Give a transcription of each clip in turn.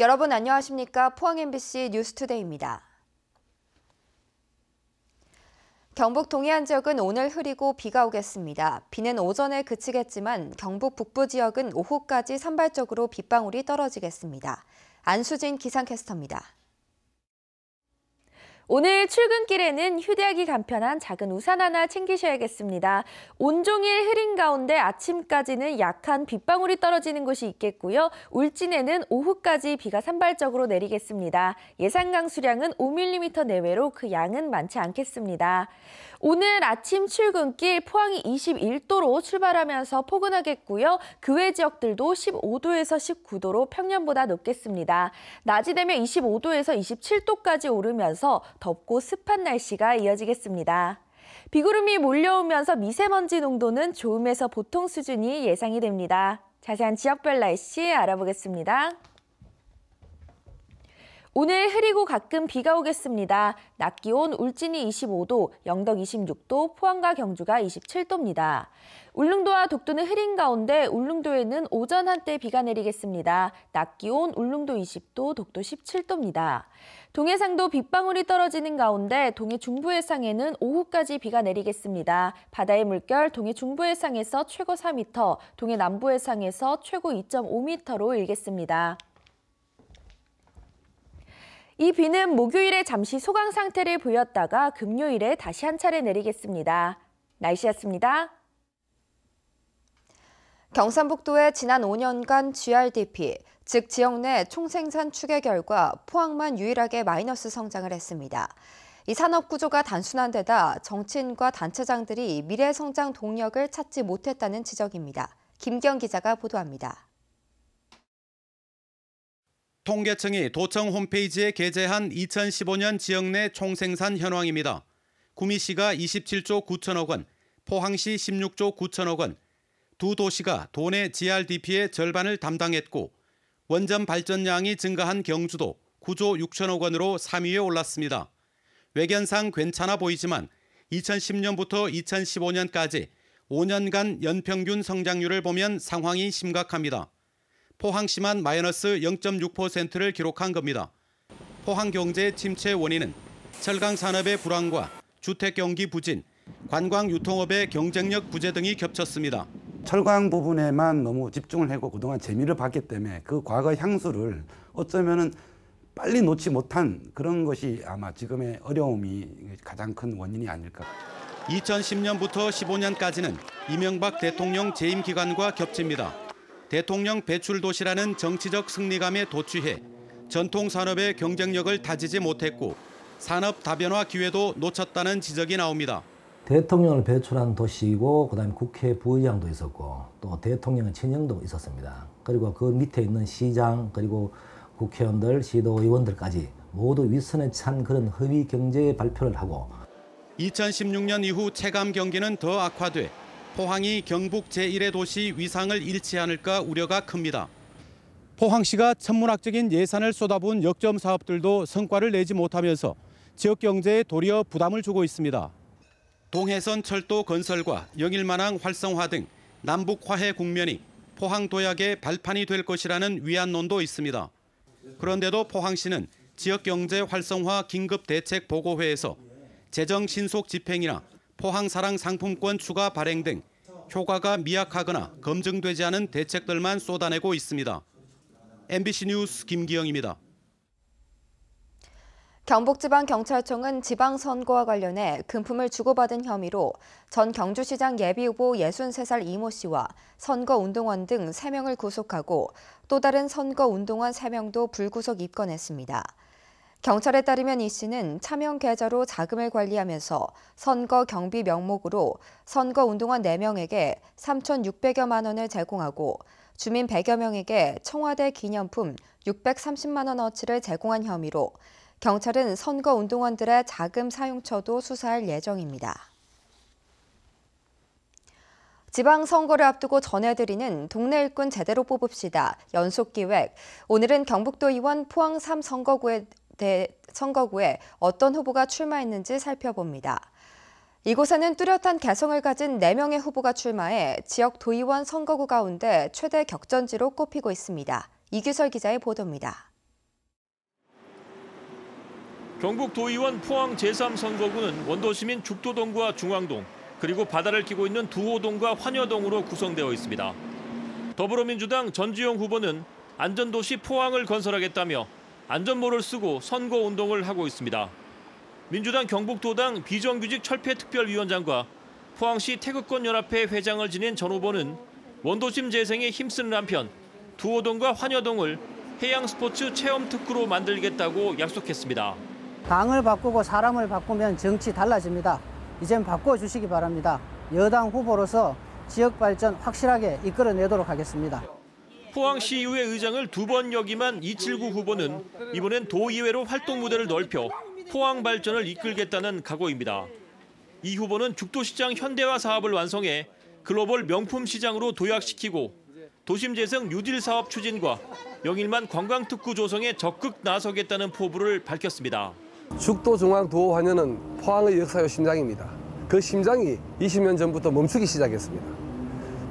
여러분 안녕하십니까? 포항 MBC 뉴스투데이입니다. 경북 동해안 지역은 오늘 흐리고 비가 오겠습니다. 비는 오전에 그치겠지만 경북 북부 지역은 오후까지 산발적으로 빗방울이 떨어지겠습니다. 안수진 기상캐스터입니다. 오늘 출근길에는 휴대하기 간편한 작은 우산 하나 챙기셔야겠습니다. 온종일 흐린 가운데 아침까지는 약한 빗방울이 떨어지는 곳이 있겠고요. 울진에는 오후까지 비가 산발적으로 내리겠습니다. 예상 강수량은 5mm 내외로 그 양은 많지 않겠습니다. 오늘 아침 출근길 포항이 21도로 출발하면서 포근하겠고요. 그 외 지역들도 15도에서 19도로 평년보다 높겠습니다. 낮이 되면 25도에서 27도까지 오르면서 덥고 습한 날씨가 이어지겠습니다. 비구름이 몰려오면서 미세먼지 농도는 좋음에서 보통 수준이 예상이 됩니다. 자세한 지역별 날씨 알아보겠습니다. 오늘 흐리고 가끔 비가 오겠습니다. 낮 기온 울진이 25도, 영덕 26도, 포항과 경주가 27도입니다. 울릉도와 독도는 흐린 가운데 울릉도에는 오전 한때 비가 내리겠습니다. 낮 기온 울릉도 20도, 독도 17도입니다. 동해상도 빗방울이 떨어지는 가운데 동해 중부 해상에는 오후까지 비가 내리겠습니다. 바다의 물결 동해 중부 해상에서 최고 4m, 동해 남부 해상에서 최고 2.5m로 일겠습니다. 이 비는 목요일에 잠시 소강 상태를 보였다가 금요일에 다시 한 차례 내리겠습니다. 날씨였습니다. 경산북도의 지난 5년간 GRDP, 즉 지역 내 총생산 추계 결과 포항만 유일하게 마이너스 성장을 했습니다. 이 산업 구조가 단순한 데다 정치인과 단체장들이 미래 성장 동력을 찾지 못했다는 지적입니다. 김경 기자가 보도합니다. 통계청이 도청 홈페이지에 게재한 2015년 지역 내 총생산 현황입니다. 구미시가 27조 9천억 원, 포항시 16조 9천억 원, 두 도시가 도내 GRDP의 절반을 담당했고 원전 발전량이 증가한 경주도 9조 6천억 원으로 3위에 올랐습니다. 외견상 괜찮아 보이지만 2010년부터 2015년까지 5년간 연평균 성장률을 보면 상황이 심각합니다. 포항시만 마이너스 0.6%를 기록한 겁니다. 포항 경제 침체 원인은 철강 산업의 불황과 주택 경기 부진, 관광 유통업의 경쟁력 부재 등이 겹쳤습니다. 철강 부분에만 너무 집중을 하고 그동안 재미를 봤기 때문에 그 과거 향수를 어쩌면은 빨리 놓지 못한 그런 것이 아마 지금의 어려움이 가장 큰 원인이 아닐까. 2010년부터 15년까지는 이명박 대통령 재임 기간과 겹칩니다. 대통령 배출 도시라는 정치적 승리감에 도취해 전통 산업의 경쟁력을 다지지 못했고 산업 다변화 기회도 놓쳤다는 지적이 나옵니다. 대통령을 배출한 도시이고 그다음에 국회 부의장도 있었고 또 대통령의 친형도 있었습니다. 그리고 그 밑에 있는 시장 그리고 국회의원들, 시도의원들까지 모두 윗선에 찬 그런 허위 경제 발표를 하고 2016년 이후 체감 경기는 더 악화돼 포항이 경북 제1의 도시 위상을 잃지 않을까 우려가 큽니다. 포항시가 천문학적인 예산을 쏟아부은 역점 사업들도 성과를 내지 못하면서 지역 경제에 도리어 부담을 주고 있습니다. 동해선 철도 건설과 영일만항 활성화 등 남북 화해 국면이 포항 도약의 발판이 될 것이라는 위안론도 있습니다. 그런데도 포항시는 지역 경제 활성화 긴급 대책 보고회에서 재정 신속 집행이나 포항사랑 상품권 추가 발행 등 효과가 미약하거나 검증되지 않은 대책들만 쏟아내고 있습니다. MBC 뉴스 김기영입니다. 경북지방경찰청은 지방선거와 관련해 금품을 주고받은 혐의로 전 경주시장 예비후보 63살 이모 씨와 선거운동원 등 3명을 구속하고 또 다른 선거운동원 3명도 불구속 입건했습니다. 경찰에 따르면 이 씨는 차명 계좌로 자금을 관리하면서 선거 경비 명목으로 선거 운동원 4명에게 3,600여만 원을 제공하고 주민 100여 명에게 청와대 기념품 630만 원어치를 제공한 혐의로 경찰은 선거 운동원들의 자금 사용처도 수사할 예정입니다. 지방선거를 앞두고 전해드리는 동네 일꾼 제대로 뽑읍시다. 연속기획. 오늘은 경북도 의원 포항 3선거구에 대 선거구에 어떤 후보가 출마했는지 살펴봅니다. 이곳에는 뚜렷한 개성을 가진 4명의 후보가 출마해 지역 도의원 선거구 가운데 최대 격전지로 꼽히고 있습니다. 이규설 기자의 보도입니다. 경북 도의원 포항 제3선거구는 원도시민 죽도동과 중앙동 그리고 바다를 끼고 있는 두호동과 환여동으로 구성되어 있습니다. 더불어민주당 전지용 후보는 안전도시 포항을 건설하겠다며 안전모를 쓰고 선거 운동을 하고 있습니다. 민주당 경북도당 비정규직 철폐특별위원장과 포항시 태극권연합회 회장을 지낸 전 후보는 원도심 재생에 힘쓰는 한편 두호동과 환여동을 해양 스포츠 체험 특구로 만들겠다고 약속했습니다. 당을 바꾸고 사람을 바꾸면 정치 달라집니다. 이젠 바꿔주시기 바랍니다. 여당 후보로서 지역 발전 확실하게 이끌어내도록 하겠습니다. 포항시의회 의장을 두 번 역임한 279 후보는 이번엔 도의회로 활동 무대를 넓혀 포항 발전을 이끌겠다는 각오입니다. 이 후보는 죽도시장 현대화 사업을 완성해 글로벌 명품 시장으로 도약시키고 도심 재생 뉴딜 사업 추진과 영일만 관광특구 조성에 적극 나서겠다는 포부를 밝혔습니다. 죽도 중앙 도호 환연은 포항의 역사의 심장입니다. 그 심장이 20년 전부터 멈추기 시작했습니다.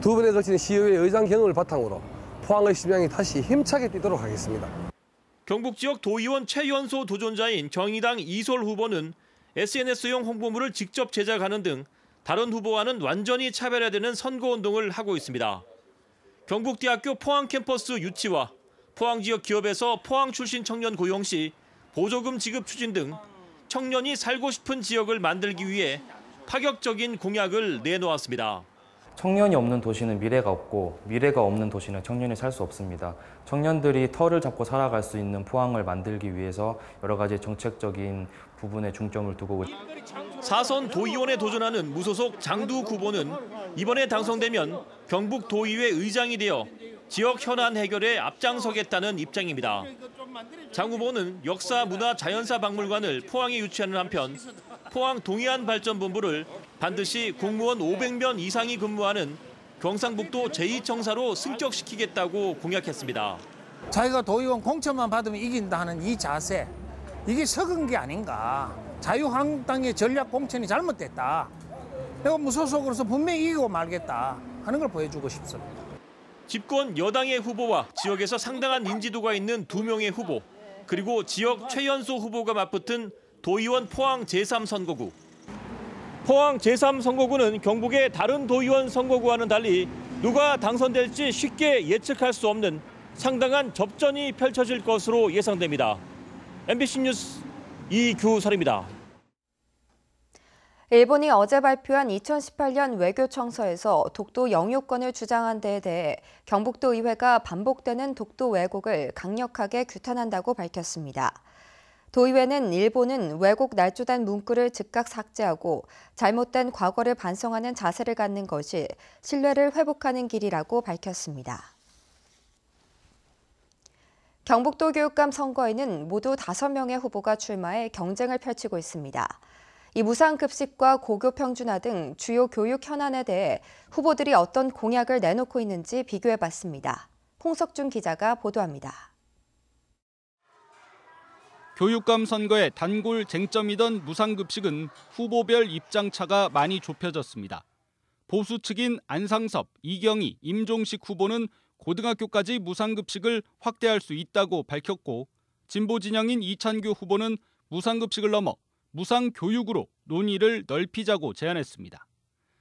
두 번에 걸친 시의회 의장 경험을 바탕으로 포항의 심장이 다시 힘차게 뛰도록 하겠습니다. 경북 지역 도의원 최연소 도전자인 정의당 이솔 후보는 SNS용 홍보물을 직접 제작하는 등 다른 후보와는 완전히 차별화되는 선거운동을 하고 있습니다. 경북대학교 포항 캠퍼스 유치와 포항 지역 기업에서 포항 출신 청년 고용 시 보조금 지급 추진 등 청년이 살고 싶은 지역을 만들기 위해 파격적인 공약을 내놓았습니다. 청년이 없는 도시는 미래가 없고 미래가 없는 도시는 청년이 살 수 없습니다. 청년들이 터를 잡고 살아갈 수 있는 포항을 만들기 위해서 여러 가지 정책적인 부분에 중점을 두고 사선 도의원에 도전하는 무소속 장두 후보는 이번에 당선되면 경북 도의회 의장이 되어 지역 현안 해결에 앞장서겠다는 입장입니다. 장 후보는 역사 문화 자연사 박물관을 포항에 유치하는 한편 포항 동해안 발전본부를 반드시 공무원 500명 이상이 근무하는 경상북도 제2청사로 승격시키겠다고 공약했습니다. 자기가 도의원 공천만 받으면 이긴다 하는 이 자세 이게 석은 게 아닌가? 자유한국당의 전략 공천이 잘못됐다. 내가 무소속으로서 분명히 이기고 말겠다 하는 걸 보여주고 싶습니다. 집권 여당의 후보와 지역에서 상당한 인지도가 있는 두 명의 후보 그리고 지역 최연소 후보가 맞붙은 도의원 포항 제3선거구 포항 제3선거구는 경북의 다른 도의원 선거구와는 달리 누가 당선될지 쉽게 예측할 수 없는 상당한 접전이 펼쳐질 것으로 예상됩니다. MBC 뉴스 이규설입니다. 일본이 어제 발표한 2018년 외교청서에서 독도 영유권을 주장한 데에 대해 경북도 의회가 반복되는 독도 왜곡을 강력하게 규탄한다고 밝혔습니다. 도의회는 일본은 왜곡 날조된 문구를 즉각 삭제하고 잘못된 과거를 반성하는 자세를 갖는 것이 신뢰를 회복하는 길이라고 밝혔습니다. 경북도 교육감 선거에는 모두 5명의 후보가 출마해 경쟁을 펼치고 있습니다. 이 무상급식과 고교 평준화 등 주요 교육 현안에 대해 후보들이 어떤 공약을 내놓고 있는지 비교해봤습니다. 홍석준 기자가 보도합니다. 교육감 선거의 단골 쟁점이던 무상급식은 후보별 입장차가 많이 좁혀졌습니다. 보수 측인 안상섭, 이경희, 임종식 후보는 고등학교까지 무상급식을 확대할 수 있다고 밝혔고 진보 진영인 이찬규 후보는 무상급식을 넘어 무상교육으로 논의를 넓히자고 제안했습니다.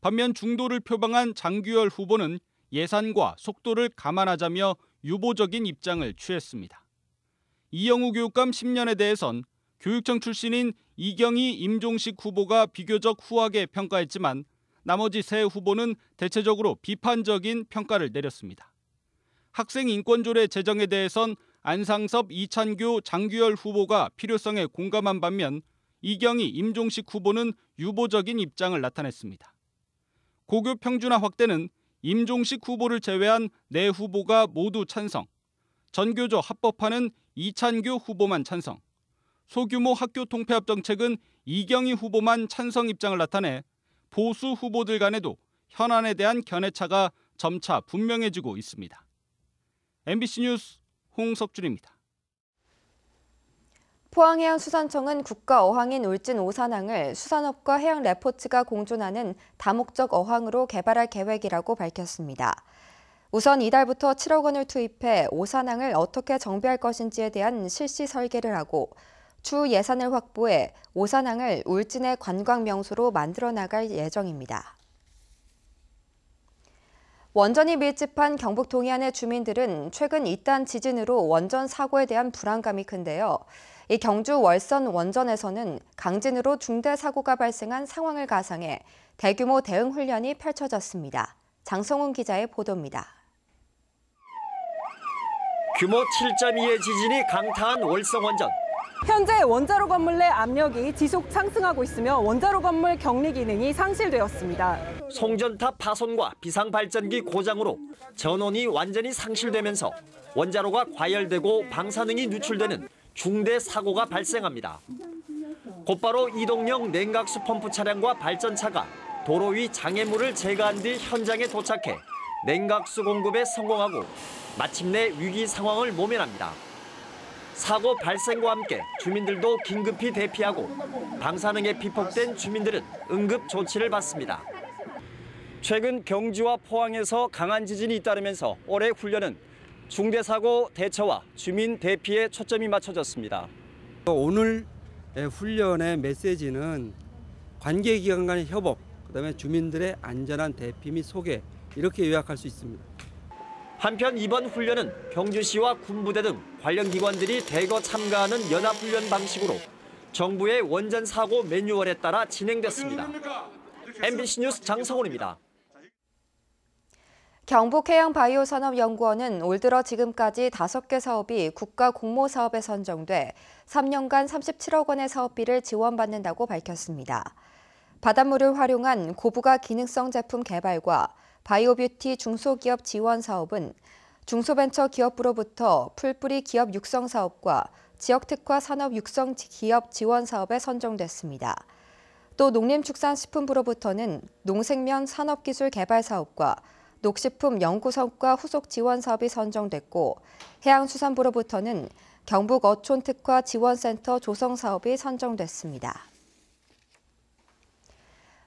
반면 중도를 표방한 장규열 후보는 예산과 속도를 감안하자며 유보적인 입장을 취했습니다. 이영우 교육감 10년에 대해선 교육청 출신인 이경희, 임종식 후보가 비교적 후하게 평가했지만 나머지 세 후보는 대체적으로 비판적인 평가를 내렸습니다. 학생 인권조례 제정에 대해선 안상섭, 이찬규, 장규열 후보가 필요성에 공감한 반면 이경희, 임종식 후보는 유보적인 입장을 나타냈습니다. 고교 평준화 확대는 임종식 후보를 제외한 네 후보가 모두 찬성, 전교조 합법화는 이찬규 후보만 찬성, 소규모 학교 통폐합 정책은 이경희 후보만 찬성 입장을 나타내 보수 후보들 간에도 현안에 대한 견해차가 점차 분명해지고 있습니다. MBC 뉴스 홍석준입니다. 포항해양수산청은 국가 어항인 울진 오산항을 수산업과 해양 레포츠가 공존하는 다목적 어항으로 개발할 계획이라고 밝혔습니다. 우선 이달부터 7억 원을 투입해 오산항을 어떻게 정비할 것인지에 대한 실시 설계를 하고 추후 예산을 확보해 오산항을 울진의 관광 명소로 만들어 나갈 예정입니다. 원전이 밀집한 경북 동해안의 주민들은 최근 이딴 지진으로 원전 사고에 대한 불안감이 큰데요. 이 경주 월선 원전에서는 강진으로 중대 사고가 발생한 상황을 가상해 대규모 대응 훈련이 펼쳐졌습니다. 장성훈 기자의 보도입니다. 규모 7.2의 지진이 강타한 월성 원전. 현재 원자로 건물 내 압력이 지속 상승하고 있으며 원자로 건물 격리 기능이 상실되었습니다. 송전탑 파손과 비상발전기 고장으로 전원이 완전히 상실되면서 원자로가 과열되고 방사능이 누출되는 중대 사고가 발생합니다. 곧바로 이동용 냉각수 펌프 차량과 발전차가 도로 위 장애물을 제거한 뒤 현장에 도착해 냉각수 공급에 성공하고 마침내 위기 상황을 모면합니다. 사고 발생과 함께 주민들도 긴급히 대피하고 방사능에 피폭된 주민들은 응급 조치를 받습니다. 최근 경주와 포항에서 강한 지진이 잇따르면서 올해 훈련은 중대사고 대처와 주민 대피에 초점이 맞춰졌습니다. 오늘 훈련의 메시지는 관계기관 간의 협업, 그다음에 주민들의 안전한 대피 및 소개 이렇게 요약할 수 있습니다. 한편 이번 훈련은 경주시와 군부대 등 관련 기관들이 대거 참가하는 연합훈련 방식으로 정부의 원전 사고 매뉴얼에 따라 진행됐습니다. MBC 뉴스 장성훈입니다. 경북해양바이오산업연구원은 올 들어 지금까지 5개 사업이 국가 공모 사업에 선정돼 3년간 37억 원의 사업비를 지원받는다고 밝혔습니다. 바닷물을 활용한 고부가 기능성 제품 개발과 바이오뷰티 중소기업 지원 사업은 중소벤처 기업부로부터 풀뿌리 기업 육성 사업과 지역특화 산업 육성 기업 지원 사업에 선정됐습니다. 또 농림축산식품부로부터는 농생면 산업기술 개발 사업과 녹식품 연구성과 후속 지원 사업이 선정됐고 해양수산부로부터는 경북 어촌 특화 지원센터 조성 사업이 선정됐습니다.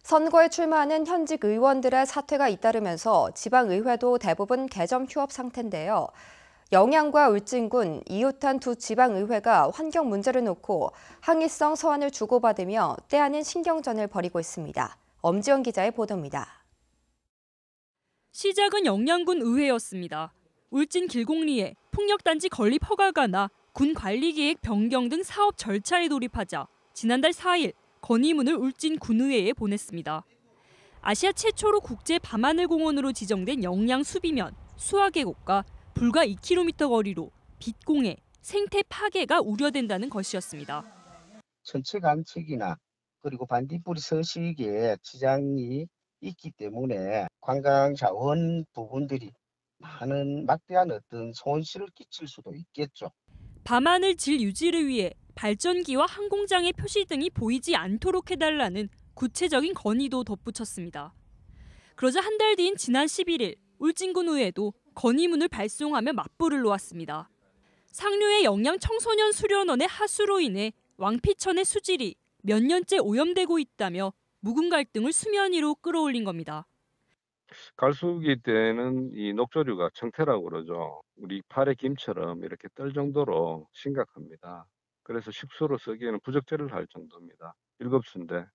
선거에 출마하는 현직 의원들의 사퇴가 잇따르면서 지방의회도 대부분 개점 휴업 상태인데요. 영양과 울진군, 이웃한 두 지방의회가 환경 문제를 놓고 항의성 서한을 주고받으며 때 아닌 신경전을 벌이고 있습니다. 엄지원 기자의 보도입니다. 시작은 영양군 의회였습니다. 울진 길공리에 풍력단지 건립 허가가 나 군 관리계획 변경 등 사업 절차에 돌입하자 지난달 4일 건의문을 울진 군의회에 보냈습니다. 아시아 최초로 국제 밤하늘 공원으로 지정된 영양 수비면 수화계곡과 불과 2km 거리로 빛 공해, 생태 파괴가 우려된다는 것이었습니다. 전체 감축이나 그리고 반딧불이 서식에 지장이 있기 때문에 관광 자원 부분들이 많은 막대한 어떤 손실을 끼칠 수도 있겠죠. 밤하늘 질 유지를 위해 발전기와 항공장의 표시 등이 보이지 않도록 해달라는 구체적인 건의도 덧붙였습니다. 그러자 한 달 뒤인 지난 11일 울진군의회도 건의문을 발송하며 맞불을 놓았습니다. 상류의 영양 청소년 수련원의 하수로 인해 왕피천의 수질이 몇 년째 오염되고 있다며 묵은 갈등을 수면 위로 끌어올린 겁니다. 갈수기 때는 이 녹조류가 청태라고 그러죠. 우리 팔의 김처럼 이렇게 떨 정도로 심각합니다. 그래서 식수로 쓰기에는 부적절을 할 정도입니다. 일곱 수인데.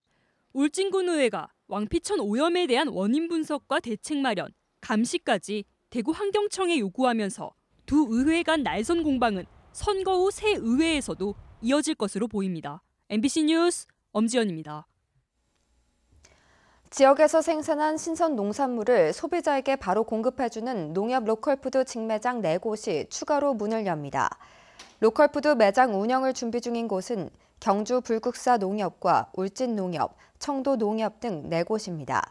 울진군의회가 왕피천 오염에 대한 원인 분석과 대책 마련, 감시까지 대구 환경청에 요구하면서 두 의회 간 날선 공방은 선거 후 새 의회에서도 이어질 것으로 보입니다. MBC 뉴스 엄지연입니다. 지역에서 생산한 신선 농산물을 소비자에게 바로 공급해주는 농협 로컬푸드 직매장 4곳이 추가로 문을 엽니다. 로컬푸드 매장 운영을 준비 중인 곳은 경주 불국사 농협과 울진 농협, 청도 농협 등 4곳입니다.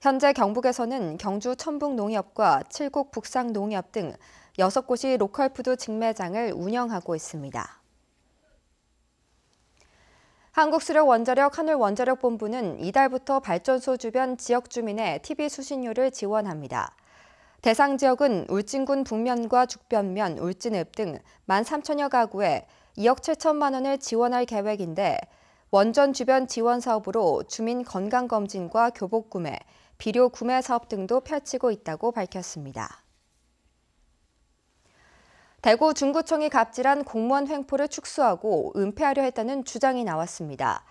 현재 경북에서는 경주 천북 농협과 칠곡 북상 농협 등 6곳이 로컬푸드 직매장을 운영하고 있습니다. 한국수력원자력 하늘원자력본부는 이달부터 발전소 주변 지역 주민의 TV 수신료를 지원합니다. 대상 지역은 울진군 북면과 죽변면, 울진읍 등 13,000여 가구에 2억 7천만 원을 지원할 계획인데 원전 주변 지원 사업으로 주민 건강검진과 교복 구매, 비료 구매 사업 등도 펼치고 있다고 밝혔습니다. 대구 중구청이 갑질한 공무원 횡포를 축소하고 은폐하려 했다는 주장이 나왔습니다.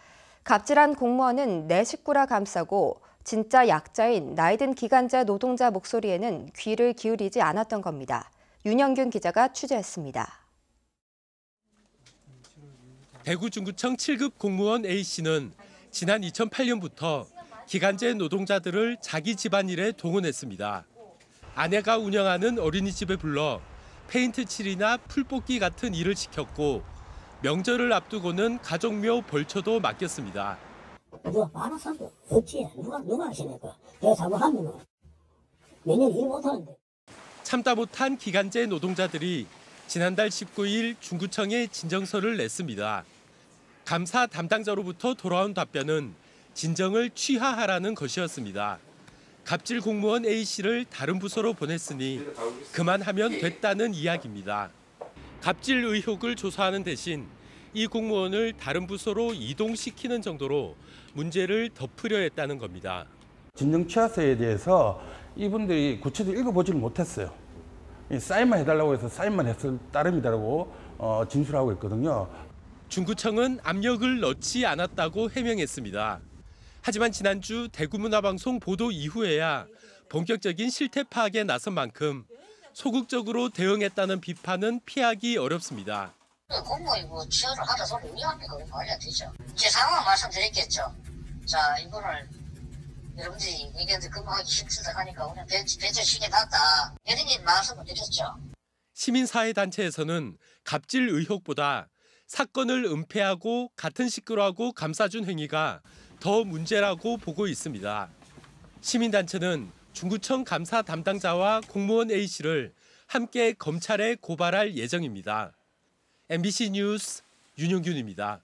갑질한 공무원은 내 식구라 감싸고 진짜 약자인 나이든 기간제 노동자 목소리에는 귀를 기울이지 않았던 겁니다. 윤영균 기자가 취재했습니다. 대구 중구청 7급 공무원 A씨는 지난 2008년부터 기간제 노동자들을 자기 집안일에 동원했습니다. 아내가 운영하는 어린이집에 불러 페인트 칠이나 풀뽑기 같은 일을 시켰고 명절을 앞두고는 가족묘 벌초도 맡겼습니다. 누가 많은 사람도 없지. 누가 누가 하시니까 내가 잘못하면은 매년 일 못하는데. 참다 못한 기간제 노동자들이 지난달 19일 중구청에 진정서를 냈습니다. 감사 담당자로부터 돌아온 답변은 진정을 취하하라는 것이었습니다. 갑질 공무원 A씨를 다른 부서로 보냈으니 그만하면 됐다는 이야기입니다. 갑질 의혹을 조사하는 대신 이 공무원을 다른 부서로 이동시키는 정도로 문제를 덮으려 했다는 겁니다. 진정 취하서에 대해서 이분들이 구체적으로 읽어보지를 못했어요. 사인만 해달라고 해서 사인만 했을 따름이다라고 어, 진술하고 있거든요. 중구청은 압력을 넣지 않았다고 해명했습니다. 하지만 지난주 대구문화방송 보도 이후에야 본격적인 실태 파악에 나선 만큼 소극적으로 대응했다는 비판은 피하기 어렵습니다. 공무이고 취하를 하다 소리 위합니까? 그건 말해야 되죠. 제 상황 말씀드렸겠죠. 자, 이거를 여러분들이 의견들 근무하기 힘들다 하니까 오늘 배치, 배치시켜 놨다. 여든님 말씀을 드렸죠. 시민사회단체에서는 갑질 의혹보다 사건을 은폐하고 같은 식구로 하고 감싸준 행위가 더 문제라고 보고 있습니다. 시민단체는 중구청 감사 담당자와 공무원 A씨를 함께 검찰에 고발할 예정입니다. MBC 뉴스 윤용균입니다.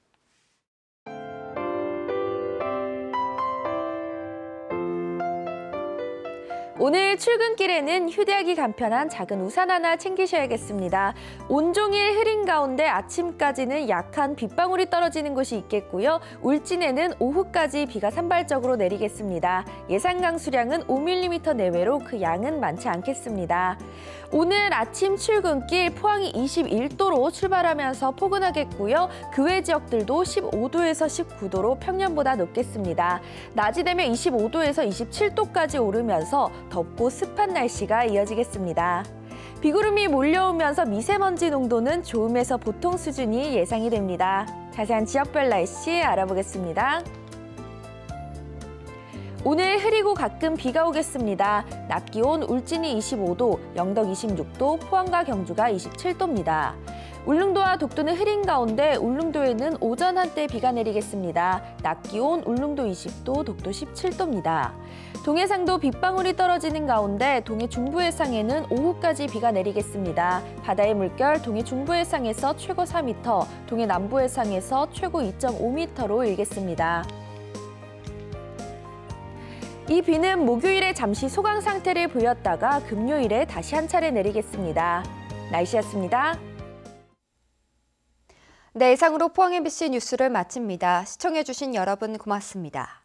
오늘 출근길에는 휴대하기 간편한 작은 우산 하나 챙기셔야겠습니다. 온종일 흐린 가운데 아침까지는 약한 빗방울이 떨어지는 곳이 있겠고요. 울진에는 오후까지 비가 산발적으로 내리겠습니다. 예상 강수량은 5mm 내외로 그 양은 많지 않겠습니다. 오늘 아침 출근길 포항이 21도로 출발하면서 포근하겠고요. 그 외 지역들도 15도에서 19도로 평년보다 높겠습니다. 낮이 되면 25도에서 27도까지 오르면서 덥고 습한 날씨가 이어지겠습니다. 비구름이 몰려오면서 미세먼지 농도는 좋음에서 보통 수준이 예상이 됩니다. 자세한 지역별 날씨 알아보겠습니다. 오늘 흐리고 가끔 비가 오겠습니다. 낮 기온 울진이 25도, 영덕 26도, 포항과 경주가 27도입니다. 울릉도와 독도는 흐린 가운데 울릉도에는 오전 한때 비가 내리겠습니다. 낮 기온 울릉도 20도, 독도 17도입니다. 동해상도 빗방울이 떨어지는 가운데 동해 중부 해상에는 오후까지 비가 내리겠습니다. 바다의 물결 동해 중부 해상에서 최고 4m, 동해 남부 해상에서 최고 2.5m로 일겠습니다. 이 비는 목요일에 잠시 소강 상태를 보였다가 금요일에 다시 한 차례 내리겠습니다. 날씨였습니다. 네, 이상으로 포항 MBC 뉴스를 마칩니다. 시청해주신 여러분 고맙습니다.